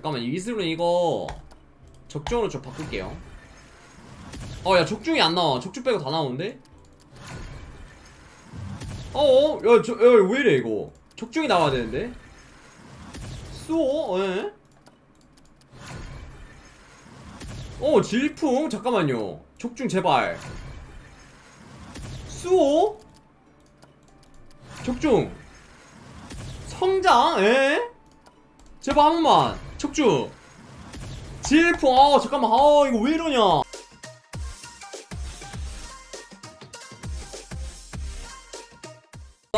잠깐만 이슬은 이거 적중으로 좀 바꿀게요. 어 야 적중이 안 나와. 적중 빼고 다 나오는데? 어어? 야 저 야 왜 이래 이거? 적중이 나와야 되는데? 수호 에? 어 질풍? 잠깐만요. 적중 제발. 수호 적중. 성장? 에? 제발 한 번만 척주 질풍. 아 잠깐만. 아 이거 왜 이러냐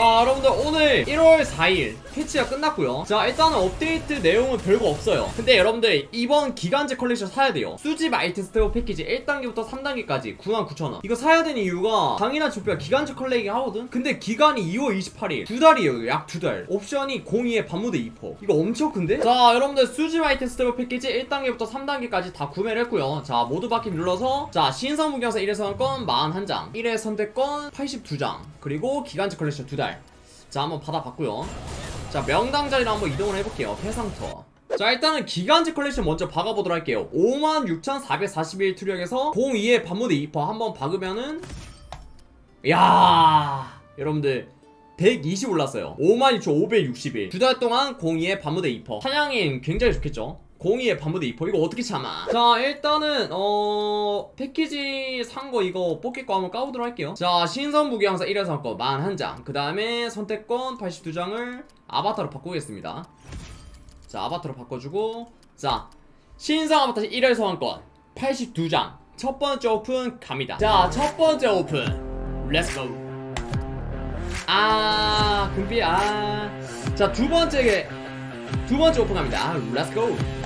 자 여러분들 오늘 1월 4일 패치가 끝났고요. 자 일단은 업데이트 내용은 별거 없어요. 근데 여러분들 이번 기간제 컬렉션 사야 돼요. 수집 아이템 스테어 패키지 1단계부터 3단계까지 99,000원. 이거 사야 되는 이유가 강인한 주뼈 기간제 컬렉이 하거든? 근데 기간이 2월 28일. 두 달이에요 약 두달. 옵션이 02에 반무대 2퍼. 이거 엄청 큰데? 자 여러분들 수집 아이템 스테어 패키지 1단계부터 3단계까지 다 구매를 했고요. 자 모두 바퀴 눌러서 자 신성 무경사 1회 선택권 41장 1회 선택권 82장 그리고 기간제 컬렉션 두달 자 한번 받아봤고요. 자 명당 자리로 한번 이동을 해볼게요. 해상터. 자 일단은 기간제 컬렉션 먼저 박아보도록 할게요. 56,441 투력에서 02에 반무대 2퍼 한번 박으면은 야 여러분들 120 올랐어요. 52,561 두 달 동안 02에 반무대 2퍼. 사냥인 굉장히 좋겠죠 02에 반무대 2퍼 이거 어떻게 참아? 자 일단은 어 패키지 산 거 이거 뽑기 거 한번 까보도록 할게요. 자 신선 무기항사 1회 선권 41장. 그 다음에 선택권 82장을 아바타로 바꾸겠습니다. 자 아바타로 바꿔주고 자 신성 아바타 1회 소환권 82장. 첫 번째 오픈 갑니다. 자 첫 번째 오픈. 렛츠고 아 금비 아자 두 번째 두 번째 오픈 갑니다. 아 렛츠고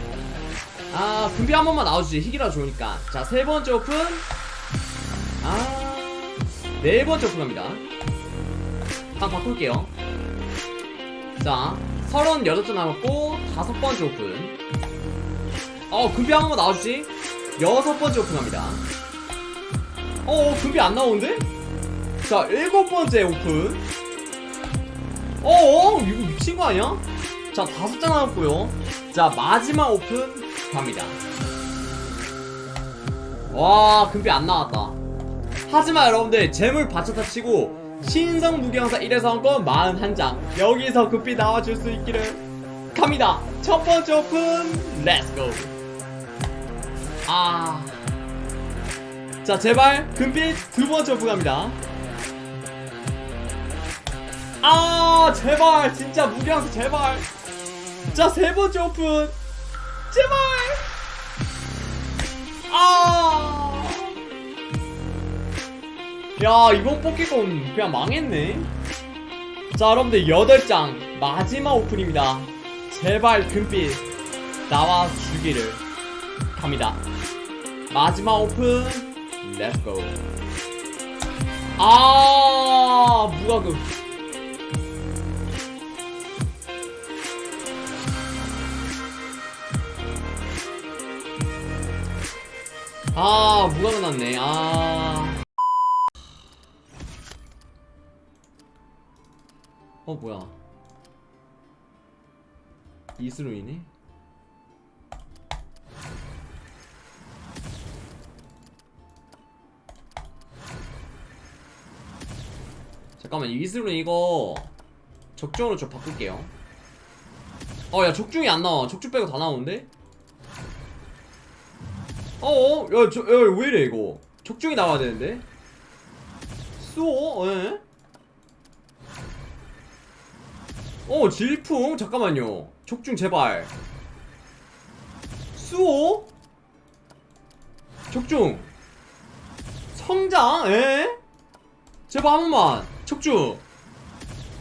아 금비 한 번만 나와주지. 희귀라 좋으니까. 자 세 번째 오픈. 아네 번째 오픈 갑니다. 한 바꿀게요. 자 38점 남았고 다섯 번째 오픈. 어 금비 한 번만 나와주지. 여섯 번째 오픈 갑니다. 어 금비 안 나오는데? 자 일곱 번째 오픈. 어어 이거 미친 거 아니야? 자 다섯 장 남았고요. 자 마지막 오픈 갑니다 와 금비 안 나왔다 하지만 여러분들 재물 받쳤다 치고 신성 무경사 1회 상권 41장 여기서 금비 나와줄 수 있기를 갑니다 첫 번째 오픈 렛츠고 아. 자, 제발, 금빛 두 번째 오픈 갑니다. 아, 제발, 진짜 무리하서 제발. 자, 세 번째 오픈. 제발. 아. 야, 이번 뽑기건 그냥 망했네. 자, 여러분들, 여덟 장 마지막 오픈입니다. 제발, 금빛. 나와 주기를. 갑니다. 마지막 오픈 렛츠고 아 무과금 아 무과금 났네. 아. 어, 뭐야. 이스루이네? 잠깐만 이슬은 이거 적중으로 좀 바꿀게요. 어야 적중이 안 나와. 적중 빼고 다 나오는데 어어? 야 저 야 왜 이래 이거? 적중이 나와야 되는데? 수호 에? 어 질풍? 잠깐만요. 적중 제발. 수호 적중. 성장 에? 제발 한 번만. 척주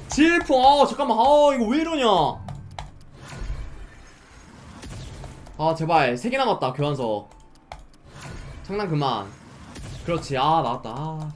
질풍 아 잠깐만. 아 이거 왜 이러냐? 아 제발. 세 개 남았다 교환석 장난 그만. 그렇지. 아 나왔다. 아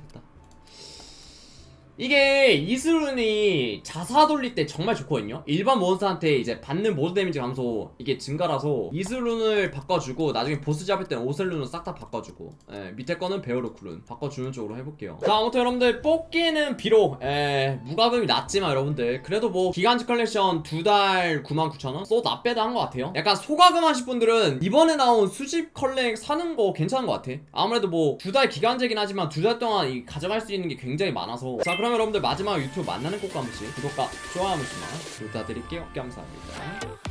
이게 이슬룬이 자사 돌릴 때 정말 좋거든요. 일반 몬스터한테 이제 받는 모드 데미지 감소 이게 증가라서 이슬룬을 바꿔주고 나중에 보스 잡을 땐 오셀룬을 싹다 바꿔주고 예, 밑에 거는 베어로쿨룬 바꿔주는 쪽으로 해볼게요. 자 아무튼 여러분들 뽑기는 비록 예, 무과금이 낮지만 여러분들 그래도 뭐 기간지 컬렉션 두 달 99,000원? 소 나빼다 한 것 같아요. 약간 소가금 하실 분들은 이번에 나온 수집 컬렉 사는 거 괜찮은 것 같아. 아무래도 뭐 두 달 기간제긴 하지만 두 달 동안 이 가져갈 수 있는 게 굉장히 많아서. 자 그 러면 여러분들 마지막 유튜브 만나는 꼭한 번씩 구독과 좋아요 한 번씩만 부탁드릴게요. 감사합니다